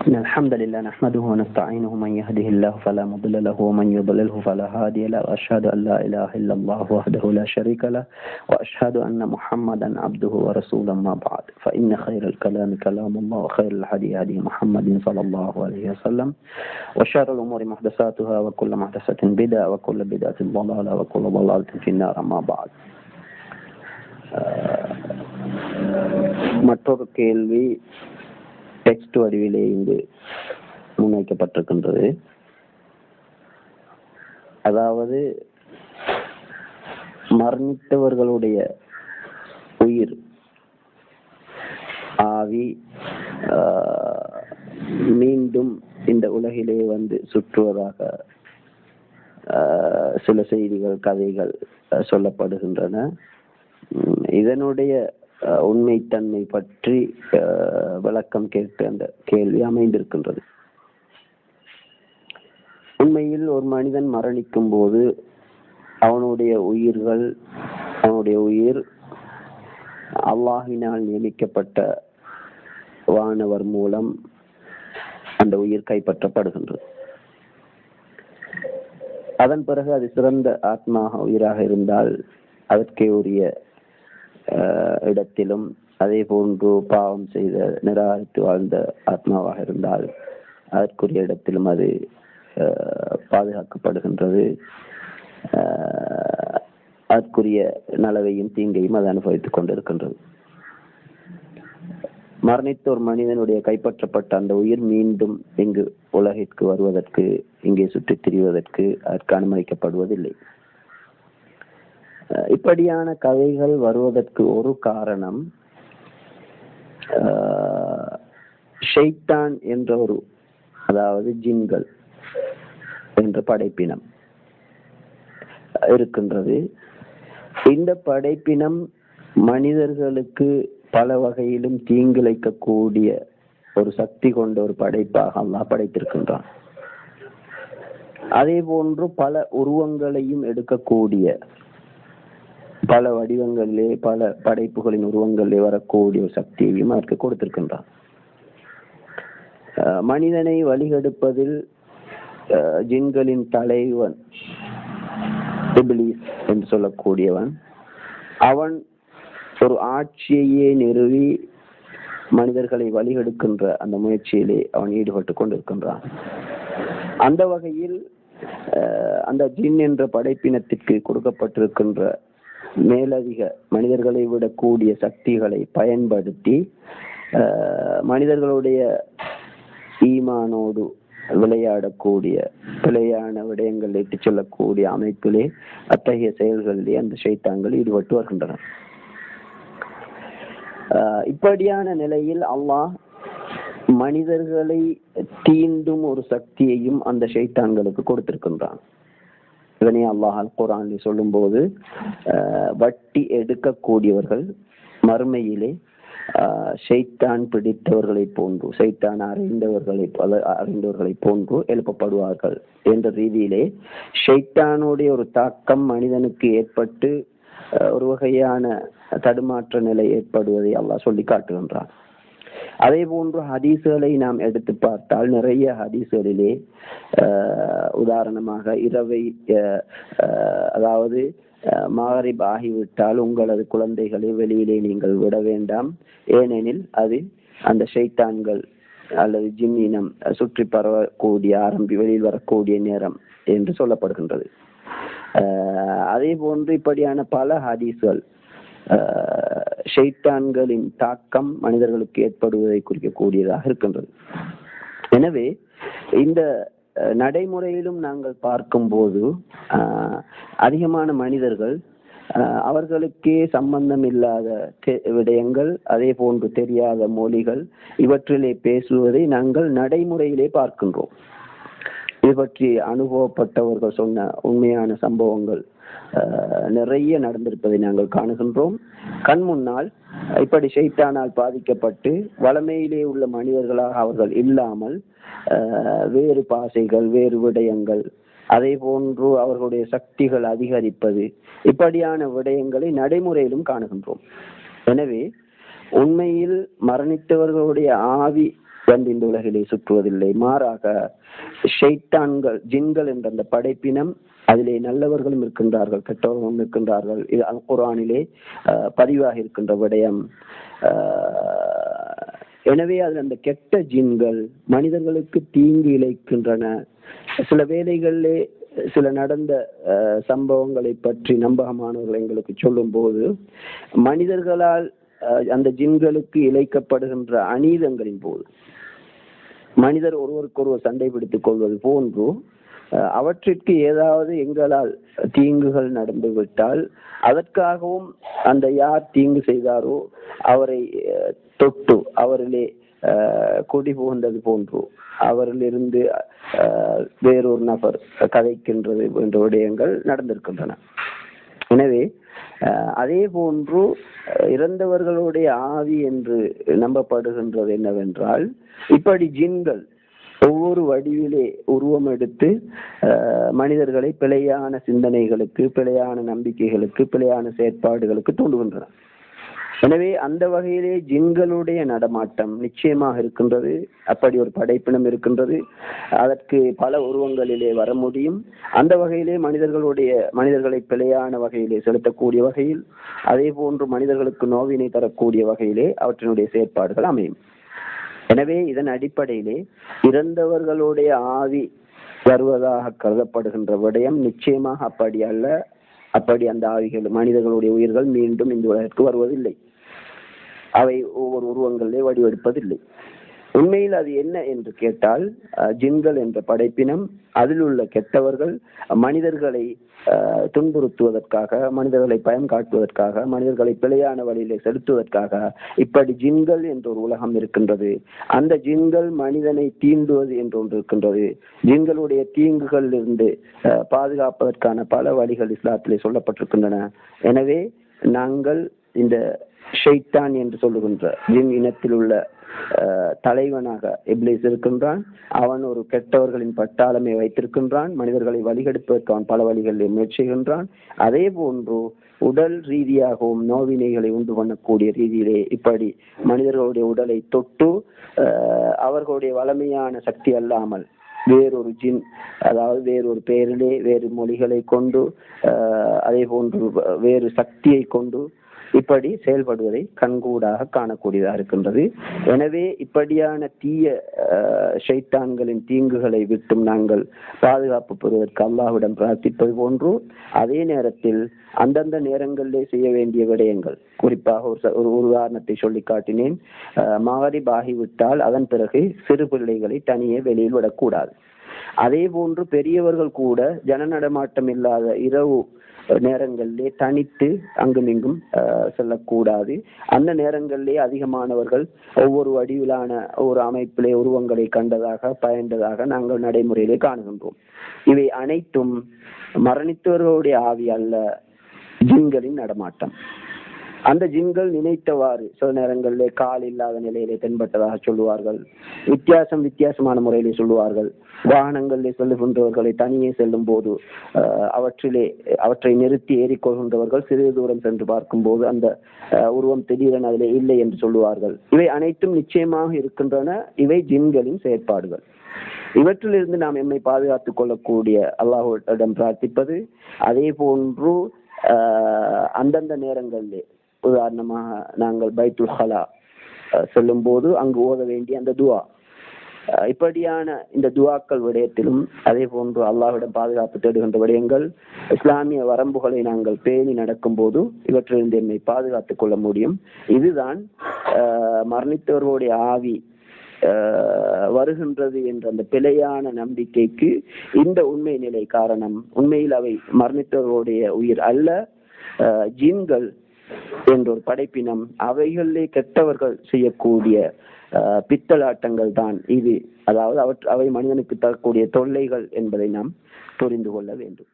إن الحمد لله نحمده ونستعينه من يهده الله فلا مضل له ومن يضلله فلا هادي له وأشهد أن لا إله إلا الله وحده لا شريك له وأشهد أن محمدا عبده ورسولا ما بعد. فإن خير الكلام كلام الله وخير الهدي هدي محمد صلى الله عليه وسلم وشر الأمور محدثاتها وكل محدثة بدعة وكل بدعة ضلالة وكل ضلالة في النار ما بعد. آه، மற்றொரு கேள்வி டெக்ஸ்ட் வடிவிலே இங்கு முன்வைக்கப்பட்டிருக்கின்றது. அதாவது மரணித்தவர்களுடைய உயிர் ஆவி ஆஹ், மீண்டும் இந்த உலகிலே வந்து சுற்றுவதாக ஆஹ், சில செய்திகள் கதைகள் சொல்லப்படுகின்றன. உம், இதனுடைய உண்மைத்தன்மை பற்றி விளக்கம் கேட்டு அந்த கேள்வி அமைந்திருக்கின்றது. உண்மையில் ஒரு மனிதன் மரணிக்கும் போது அவனுடைய உயிர்கள் அவனுடைய உயிர் அல்லாஹினால் நியமிக்கப்பட்ட வானவர் மூலம் அந்த உயிர் கைப்பற்றப்படுகின்றது. அதன் பிறகு அது சிறந்த ஆத்மா உயிராக இருந்தால் அதற்கே உரிய இடத்திலும் அதே போன்று பாவம் செய்த நிராகரித்து வாழ்ந்த ஆத்மாவாக இருந்தால் அதற்குரிய இடத்திலும் அது பாதுகாக்கப்படுகின்றது ஆஹ், அதற்குரிய நலவையும் தீங்கையும் அது அனுபவித்துக் கொண்டிருக்கின்றது மரணித்த ஒரு மனிதனுடைய கைப்பற்றப்பட்ட அந்த உயிர் மீண்டும் இங்கு உலகிற்கு வருவதற்கு இங்கே சுற்றித் திரிவதற்கு அதற்கு அனுமதிக்கப்படுவதில்லை இப்படியான கதைகள் வருவதற்கு ஒரு காரணம் ஷெய்தான் என்ற ஒரு அதாவது ஜின்கள் என்ற படைப்பினம் இருக்கின்றது. இந்த படைப்பினம் மனிதர்களுக்கு பல வகையிலும் தீங்கிழைக்கக்கூடிய ஒரு சக்தி கொண்ட ஒரு படைப்பாக அல்லாஹ் படைத்திருக்கின்றான். அதே போன்று பல உருவங்களையும் எடுக்கக்கூடிய பல வடிவங்களிலே பல படைப்புகளின் உருவங்களிலே வரக்கூடிய ஒரு சக்தியையும் அதற்கு கொடுத்திருக்கின்றான் மனிதனை வழிகெடுப்பதில் ஜின்களின் தலைவன் என்று சொல்லக்கூடியவன் அவன் ஒரு ஆட்சியையே நிறுவி மனிதர்களை வழிகெடுக்கின்ற அந்த முயற்சியிலே அவன் ஈடுபட்டு கொண்டிருக்கின்றான். அந்த வகையில் அஹ், அந்த ஜின் என்ற படைப்பினத்திற்கு கொடுக்கப்பட்டிருக்கின்ற மேலதிக மனிதர்களை விடக்கூடிய சக்திகளை பயன்படுத்தி மனிதர்களுடைய ஈமானோடு விளையாடக்கூடிய பிழையான விடயங்கள் இட்டுச் செல்லக்கூடிய அமைப்பிலே அத்தகைய செயல்களிலே அந்த சைத்தாங்கள் ஈடுபட்டு வருகின்றன இப்படியான நிலையில் அல்லாஹ் மனிதர்களை தீண்டும் ஒரு சக்தியையும் அந்த ஷைத்தான்களுக்கு கொடுத்திருக்கின்றான். இதனை அல்லாஹ் அல் குரானில் சொல்லும்போது வட்டி எடுக்கக்கூடியவர்கள் மறுமையிலே சைத்தான் பிடித்தவர்களை போன்று ஷைத்தான் அறிந்தவர்களை அறிந்தவர்களை போன்று எழுப்பப்படுவார்கள் என்ற ரீதியிலே ஷைத்தானுடைய ஒரு தாக்கம் மனிதனுக்கு ஏற்பட்டு ஒரு வகையான தடுமாற்ற நிலை ஏற்படுவதை அல்லாஹ் சொல்லி காட்டுகின்றான் அதே போன்று ஹதீஸ்களை நாம் எடுத்து பார்த்தால் நிறைய ஹதீஸ்களிலே உதாரணமாக இரவை அதாவது மகரிப் ஆகிவிட்டால் உங்களது குழந்தைகளை வெளியிலே நீங்கள் விட வேண்டாம். ஏனெனில் அது அந்த ஷைத்தான்கள் அல்லது ஜின் இனம் சுற்றி பரவக்கூடிய ஆரம்பி வெளியில் வரக்கூடிய நேரம் என்று சொல்லப்படுகின்றது. அதே போன்று இப்படியான பல ஹதீஸ்கள் ஷைத்தான்களின் தாக்கம் மனிதர்களுக்கு ஏற்படுவதை குறிக்கக்கூடியதாக இருக்கின்றது. எனவே இந்த நடைமுறையிலும் நாங்கள் பார்க்கும்போது அதிகமான மனிதர்கள் ஆஹ், அவர்களுக்கே சம்பந்தம் இல்லாத விடயங்கள் அதே போன்று தெரியாத மொழிகள் இவற்றிலே பேசுவதை நாங்கள் நடைமுறையிலே பார்க்கின்றோம். இது பற்றி அனுபவப்பட்டவர்கள் சொன்ன உண்மையான சம்பவங்கள் நிறைய நடந்திருப்பதை நாங்கள் காணுகின்றோம். கண் முன்னால் இப்படி ஷைத்தானால் பாதிக்கப்பட்டு வளமையிலே உள்ள மனிதர்களாக அவர்கள் இல்லாமல் வேறு பாசைகள் வேறு விடயங்கள் அதே போன்று அவர்களுடைய சக்திகள் அதிகரிப்பது இப்படியான விடயங்களை நடைமுறையிலும் காணுகின்றோம். எனவே உண்மையில் மரணித்தவர்களுடைய ஆவி வந்து இந்த உலகிலே சுற்றுவதில்லை. மாறாக ஷைத்தான்கள் ஜின்கள் என்ற அந்த படைப்பினம் அதிலே நல்லவர்களும் இருக்கின்றார்கள் கெட்டவர்களும் இருக்கின்றார்கள். இது அல் குரானிலே பதிவாக இருக்கின்ற விடயம். எனவே அதில் அந்த கெட்ட ஜின்கள் மனிதர்களுக்கு தீங்கு இழைக்கின்றன. சில வேலைகளிலே சில நடந்த அஹ், சம்பவங்களை பற்றி நம்பகமானவர்கள் எங்களுக்கு சொல்லும் போது மனிதர்களால் அஹ், அந்த ஜின்களுக்கு இழைக்கப்படுகின்ற அநீதங்களின் போது மனிதர் ஒருவருக்கொருவர் சண்டை பிடித்துக் கொள்வது போன்று அவற்றிற்கு ஏதாவது எங்களால் தீங்குகள் நடந்து விட்டால் அதற்காகவும் அந்த யார் தீங்கு செய்தாரோ அவரை தொட்டு அவரிலே கொடி புகுந்தது போன்று அவரிலிருந்து வேறொரு நபர் கதைக்கின்றது போன்ற விடயங்கள் நடந்திருக்கின்றன. எனவே அதே போன்று இறந்தவர்களுடைய ஆவி என்று நம்பப்படுகின்றது என்னவென்றால் இப்படி ஜின்கள் ஒவ்வொரு வடிவிலே உருவம் எடுத்து மனிதர்களை பிழையான சிந்தனைகளுக்கு பிழையான நம்பிக்கைகளுக்கு பிழையான செயற்பாடுகளுக்கு தூண்டுகின்றன எனவே அந்த வகையிலே ஜிங்களுடைய நடமாட்டம் நிச்சயமாக இருக்கின்றது. அப்படி ஒரு படைப்பினம் இருக்கின்றது. அதற்கு பல உருவங்களிலே வர முடியும். அந்த வகையிலே மனிதர்களுடைய மனிதர்களை பிழையான வகையிலே செலுத்தக்கூடிய வகையில் அதே போன்று மனிதர்களுக்கு நோவினை தரக்கூடிய வகையிலே அவற்றினுடைய செயற்பாடுகள் அமையும். எனவே இதன் அடிப்படையிலே இறந்தவர்களுடைய ஆவி வருவதாக கருதப்படுகின்ற விடயம் நிச்சயமாக அப்படி அல்ல. அப்படி அந்த ஆவிகள் மனிதர்களுடைய உயிர்கள் மீண்டும் இந்த உலகிற்கு வருவதில்லை. அவை ஒவ்வொரு உருவங்களிலே வடிவெடுப்பதில்லை. உண்மையில் அது என்ன என்று கேட்டால் ஜின்கள் என்ற படைப்பினம் அதில் உள்ள கெட்டவர்கள் மனிதர்களை துன்புறுத்துவதற்காக மனிதர்களை பயம் காட்டுவதற்காக மனிதர்களை பிழையான வழியிலே செலுத்துவதற்காக இப்படி ஜின்கள் என்ற ஒரு உலகம் இருக்கின்றது. அந்த ஜின்கள் மனிதனை தீண்டுவது என்று ஒன்று இருக்கின்றது. ஜின்களுடைய தீங்குகளில் இருந்து பாதுகாப்பதற்கான பல வழிகள் இஸ்லாத்திலே சொல்லப்பட்டிருக்கின்றன. எனவே நாங்கள் இந்த ஷெய்தான் என்று சொல்லுகின்ற ஜின் இனத்தில் உள்ள அஹ், தலைவனாக இப்ளேஸ் இருக்கின்றான். அவன் ஒரு கெட்டவர்களின் பட்டாளமே வைத்திருக்கின்றான். மனிதர்களை வழிகெடுப்பதற்கு அவன் பல வழிகளில் முயற்சிகின்றான். அதே போன்று உடல் ரீதியாகவும் நோவினைகளை உண்டு பண்ணக்கூடிய ரீதியிலே இப்படி மனிதர்களுடைய உடலை தொட்டு அவர்களுடைய வளமையான சக்தி அல்லாமல் வேறொரு ஜின் அதாவது வேறொரு பெயரிலே வேறு மொழிகளை கொண்டு அதே போன்று வேறு சக்தியை கொண்டு இப்படி செயல்படுவதை கண்கூடாக காணக்கூடியதாக இருக்கின்றது. எனவே இப்படியான தீய ஷைத்தான்களின் தீங்குகளை விட்டும் நாங்கள் பாதுகாப்பு பெறுவதற்கு அல்லாஹ்விடம் பிரார்த்திப்பது போன்று அதே நேரத்தில் அந்தந்த நேரங்களிலே செய்ய வேண்டிய விடயங்கள் குறிப்பாக ஒரு ஒரு உதாரணத்தை சொல்லி காட்டினேன். மாரிப் ஆகிவிட்டால் அதன் பிறகு சிறு பிள்ளைகளை தனியே வெளியில் விடக்கூடாது. அதே போன்று பெரியவர்கள் கூட ஜன நடமாட்டம் இல்லாத இரவு நேரங்களிலே தனித்து அங்குமிங்கும் இங்கும் செல்லக்கூடாது. அந்த நேரங்களிலே அதிகமானவர்கள் ஒவ்வொரு வடிவிலான ஒரு அமைப்பிலே உருவங்களை கண்டதாக பயந்ததாக நாங்கள் நடைமுறையிலே காணுகின்றோம். இவை அனைத்தும் மரணித்தவர்களுடைய ஆவி அல்ல ஜின்களின் நடமாட்டம். அந்த ஜின்கள் நினைத்தவாறு சில நேரங்களிலே கால் இல்லாத நிலையிலே தென்பட்டதாக சொல்லுவார்கள். வித்தியாசம் வித்தியாசமான முறையிலே சொல்லுவார்கள். வாகனங்களிலே செல்லுகின்றவர்களை தனியே செல்லும் போது அவற்றிலே அவற்றை நிறுத்தி ஏறிக்கொள்கின்றவர்கள் சிறிது தூரம் சென்று பார்க்கும்போது அந்த உருவம் திடீரென அதிலே இல்லை என்று சொல்லுவார்கள். இவை அனைத்தும் நிச்சயமாக இருக்கின்றன. இவை ஜின்களின் செயற்பாடுகள். இவற்றிலிருந்து நாம் எம்மை பாதுகாத்துக் கொள்ளக்கூடிய அல்லாஹ்விடம் பிரார்த்திப்பது அதே போன்று ஆஹ், அந்தந்த நேரங்களிலே உதாரணமாக நாங்கள் பைத்துல் ஹலா சொல்லும்போது அங்கு ஓத வேண்டிய அந்த துவா. அஹ் இப்படியான இந்த துவாக்கள் விடயத்திலும் அதே போன்று அல்லாஹ்விடம் பாதுகாப்பு தேடுகின்ற விடயங்கள் இஸ்லாமிய வரம்புகளை நாங்கள் பேணி நடக்கும் போது இவற்றிலிருந்து என்னை பாதுகாத்துக் கொள்ள முடியும். இதுதான் மரணித்தவர்களுடைய ஆவி வருகின்றது என்ற அந்த பிழையான நம்பிக்கைக்கு இந்த உண்மை நிலை காரணம். உண்மையில் அவை மரணித்தவர்களுடைய உயிர் அல்ல அஹ், ஜின்கள் என்றொரு படைப்பினம் அவைகளிலே கெட்டவர்கள் செய்யக்கூடிய அஹ், பித்தலாட்டங்கள் தான் இது. அதாவது அவற்று அவை மனிதனுக்கு தரக்கூடிய தொல்லைகள் என்பதை நாம் புரிந்து கொள்ள வேண்டும்.